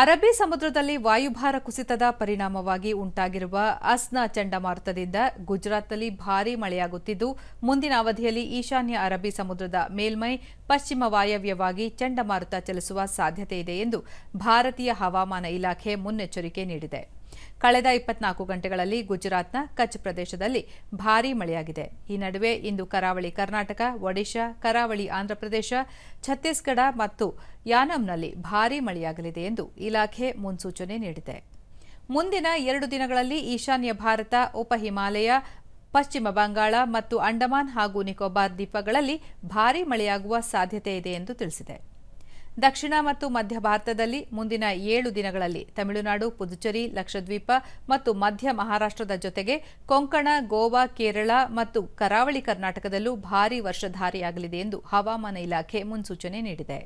ಅರಬ್ಬಿ ಸಮುದ್ರದಲ್ಲಿ ವಾಯುಭಾರ ಕುಸಿತದ ಪರಿಣಾಮವಾಗಿ ಉಂಟಾಗಿರುವ ಅಸ್ನ ಚಂಡಮಾರುತದಿಂದ ಗುಜರಾತ್ನಲ್ಲಿ ಭಾರೀ ಮಳೆಯಾಗುತ್ತಿದ್ದು, ಮುಂದಿನ ಅವಧಿಯಲ್ಲಿ ಈಶಾನ್ಯ ಅರಬ್ಬಿ ಸಮುದ್ರದ ಮೇಲ್ಮೈ ಪಶ್ಚಿಮ ವಾಯವ್ಯವಾಗಿ ಚಂಡಮಾರುತ ಚಲಿಸುವ ಸಾಧ್ಯತೆ ಇದೆ ಎಂದು ಭಾರತೀಯ ಹವಾಮಾನ ಇಲಾಖೆ ಮುನ್ನೆಚ್ಚರಿಕೆ ನೀಡಿದೆ. ಕಳೆದ ಇಪ್ಪತ್ನಾಲ್ಕು ಗಂಟೆಗಳಲ್ಲಿ ಗುಜರಾತ್ನ ಕಚ್ ಪ್ರದೇಶದಲ್ಲಿ ಭಾರೀ ಮಳೆಯಾಗಿದೆ. ಈ ನಡುವೆ ಇಂದು ಕರಾವಳಿ ಕರ್ನಾಟಕ, ಒಡಿಶಾ, ಕರಾವಳಿ ಆಂಧ್ರಪ್ರದೇಶ ಛತ್ತೀಸ್ಗಢ ಮತ್ತು ಯಾನಂನಲ್ಲಿ ಭಾರೀ ಮಳೆಯಾಗಲಿದೆ ಎಂದು ಇಲಾಖೆ ಮುನ್ಸೂಚನೆ ನೀಡಿದೆ. ಮುಂದಿನ ಎರಡು ದಿನಗಳಲ್ಲಿ ಈಶಾನ್ಯ ಭಾರತ, ಉಪ ಹಿಮಾಲಯ, ಪಶ್ಚಿಮ ಬಂಗಾಳ ಮತ್ತು ಅಂಡಮಾನ್ ಹಾಗೂ ನಿಕೋಬಾರ್ ದ್ವೀಪಗಳಲ್ಲಿ ಭಾರೀ ಮಳೆಯಾಗುವ ಸಾಧ್ಯತೆ ಇದೆ ಎಂದು ತಿಳಿಸಿದೆ. ದಕ್ಷಿಣ ಮತ್ತು ಮಧ್ಯ ಭಾರತದಲ್ಲಿ ಮುಂದಿನ ಏಳು ದಿನಗಳಲ್ಲಿ ತಮಿಳುನಾಡು, ಪುದುಚೇರಿ, ಲಕ್ಷದ್ವೀಪ ಮತ್ತು ಮಧ್ಯ ಮಹಾರಾಷ್ಟ್ರದ ಜೊತೆಗೆ ಕೊಂಕಣ, ಗೋವಾ, ಕೇರಳ ಮತ್ತು ಕರಾವಳಿ ಕರ್ನಾಟಕದಲ್ಲೂ ಭಾರೀ ವರ್ಷಧಾರಿಯಾಗಲಿದೆ ಎಂದು ಹವಾಮಾನ ಇಲಾಖೆ ಮುನ್ಸೂಚನೆ ನೀಡಿದೆ.